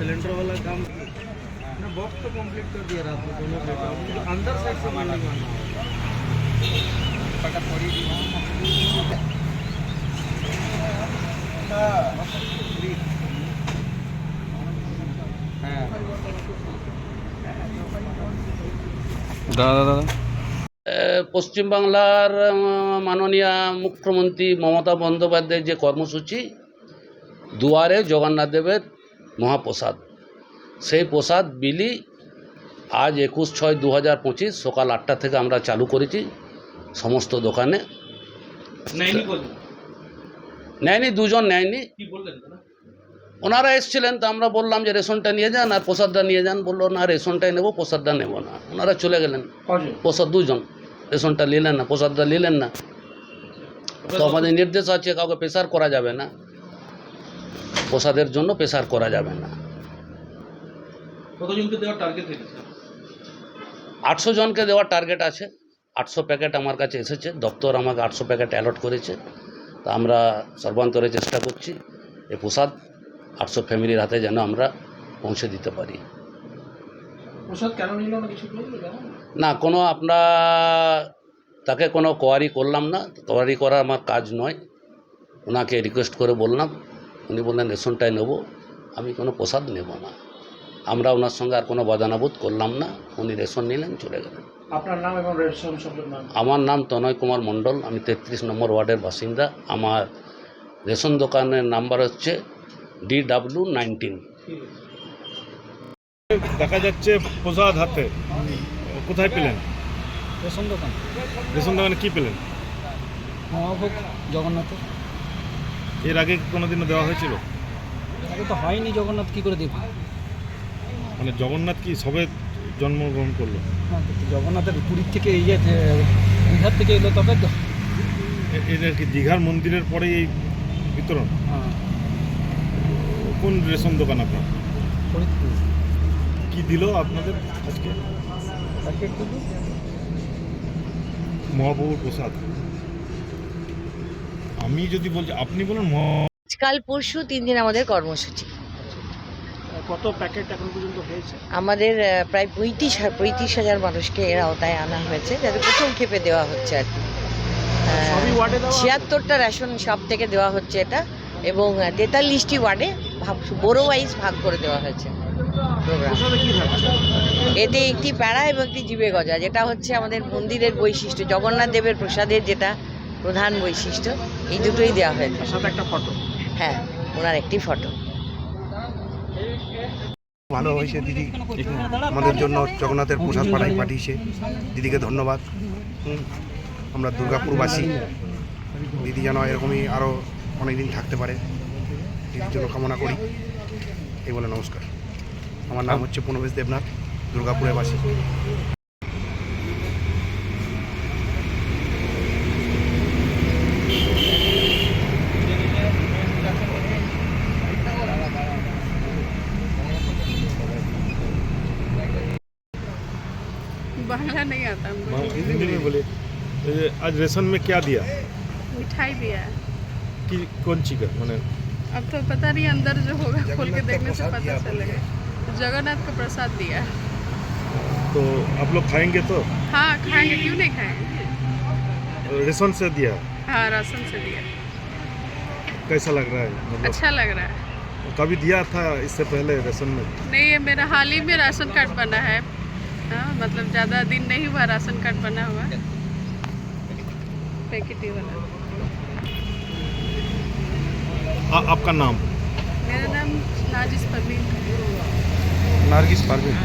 बोल रहे हैं जो सिलेंडर वाला काम ना बॉक्स तो कंप्लीट कर दिया रात को दोनों से काम जो अंदर साइड से बिल्डिंग बनना होगा দাদা দাদা পশ্চিমবাংলার আহ, মাননীয় মুখ্যমন্ত্রী মমতা বন্দ্যোপাধ্যায়ের যে কর্মসূচি দুয়ারে জগন্নাথ দেবের মহাপ্রসাদ। সেই প্রসাদ বিলি আজ একুশ ছয় দু হাজার পঁচিশ সকাল আটটা থেকে আমরা চালু করেছি সমস্ত দোকানে। নেয়নি দুজন নেয়নি। ওনারা? এসছিলেন তো আমরা বললাম যে রেশনটা নিয়ে যান আর প্রসাদটা নিয়ে যান। বলল না রেশনটাই নেব প্রসাদটা নেব না। ওনারা চলে গেলেন। প্রসাদ দুজন। রেশনটা নিলেন না প্রসাদটা নিলেন না। আচ্ছা। তো আমাদের নির্দেশ আছে কাউকে প্রেশার করা যাবে না। প্রসাদের জন্য প্রেসার করা যাবে না। কতজনকে দেওয়ার টার্গেট আটশো জনকে দেওয়ার টার্গেট আছে। আটশো প্যাকেট আমার কাছে এসেছে। দপ্তর আমাকে আটশো প্যাকেট অ্যালট করেছে। তা আমরা সর্বান্তরে চেষ্টা করছি এ প্রসাদ আটশো ফ্যামিলির হাতে যেন আমরা পৌঁছে দিতে পারি। না? কোনো আমরা তাকে কোনো কোয়ারি করলাম না। কোয়ারি করা আমার কাজ নয়। ওনাকে রিকোয়েস্ট করে বললাম উনি বললেন রেশনটাই নেব আমি কোনো প্রসাদ নেব না। আমরা ওনার সঙ্গে আর কোনো বাদানাবোধ করলাম না উনি রেশন নিলেন চলে গেলেন। আপনার নাম এবং রেশন আমার নাম তনয় কুমার মণ্ডল আমি তেত্রিশ নম্বর ওয়ার্ডের বাসিন্দা। আমার রেশন দোকানের নাম্বার হচ্ছে ডি ডাব্লু নাইনটিন। দেখা যাচ্ছে প্রসাদ হাতে। কোথায় পেলেন? রেশন দোকান। রেশন দোকানে কী পেলেন? মহাভোগ জগন্নাথের। এর আগে কোনোদিনও দেওয়া হয়েছিল? আগে তো হয়নি জগন্নাথ কি করে দেব মানে জগন্নাথ কি সবে জন্মগ্রহণ করল? জগন্নাথের পুরীর থেকে এই যে বিহার থেকে এলো তবে তো। এটা কি দীঘার মন্দিরের পরেই এই বিতরণ? হ্যাঁ। কোন রেশন দোকান আপনার? ফরিদপুর। কি দিল আপনাদের আজকে? মহাপ্রভুর প্রসাদ। আমি যদি বলছি আপনি বলুন কাল পরশু তিন দিন আমাদের কর্মসূচি। কত প্যাকেট এখন পর্যন্ত হয়েছে? আমাদের প্রায় পঁয়ত্রিশ পঁয়ত্রিশ হাজার মানুষকে এর আওতায় আনা হয়েছে যাদের প্রথম ক্ষেপে দেওয়া হচ্ছে আর কি? ছিয়াত্তরটা রেশন সব থেকে দেওয়া হচ্ছে এটা এবং তেতাল্লিশটি ওয়ার্ডে ভাগ বড়ো ওয়াইজ ভাগ করে দেওয়া হয়েছে এতে একটি প্যাড়া এবং একটি জিবে গজা যেটা হচ্ছে আমাদের মন্দিরের বৈশিষ্ট্য জগন্নাথ দেবের প্রসাদের যেটা প্রধান বৈশিষ্ট্য এই দুটোই দেওয়া হয়েছে। সাথে একটা ফটো হ্যাঁ ওনার একটি ফটো ভালো হয়েছে দিদি আমাদের জন্য জগন্নাথের প্রসাদ পাঠাই পাঠিয়েছে। দিদিকে ধন্যবাদ। আমরা দুর্গাপুরবাসী। দিদি যেন এরকমই আরও অনেক দিন থাকতে পারে। দিদির জন্য কামনা করি। এই বলে নমস্কার। আমার নাম হচ্ছে পুনবেশ দেবনাথ দুর্গাপুরের বাসী बांग्ला नहीं आता हमको हिंदी में बोले आज रेशन में क्या दिया? मिठाई भी है। कि कौन ची का? मैंने अब तो पता नहीं अंदर जो होगा खोल के देखने से पता चलेगा। जगन्नाथ का प्रसाद दिया है। तो आप लोग खाएँगे तो? हाँ खाएँगे क्यों नहीं खाएँगे रेशन से दिया। हाँ राशन से दिया। कैसा लग रहा है? मतलब अच्छा लग रहा है। कभी दिया था इससे पहले रेशन में? नहीं ये मेरा हाल ही में राशन कार्ड बना है। था मतलब ज़्यादा दिन नहीं हुआ राशन कार्ड बना हुआ। पैकेट ही वाला। आपका नाम? मेरा नाम नाजिस परवीन। नारगिस परवीन।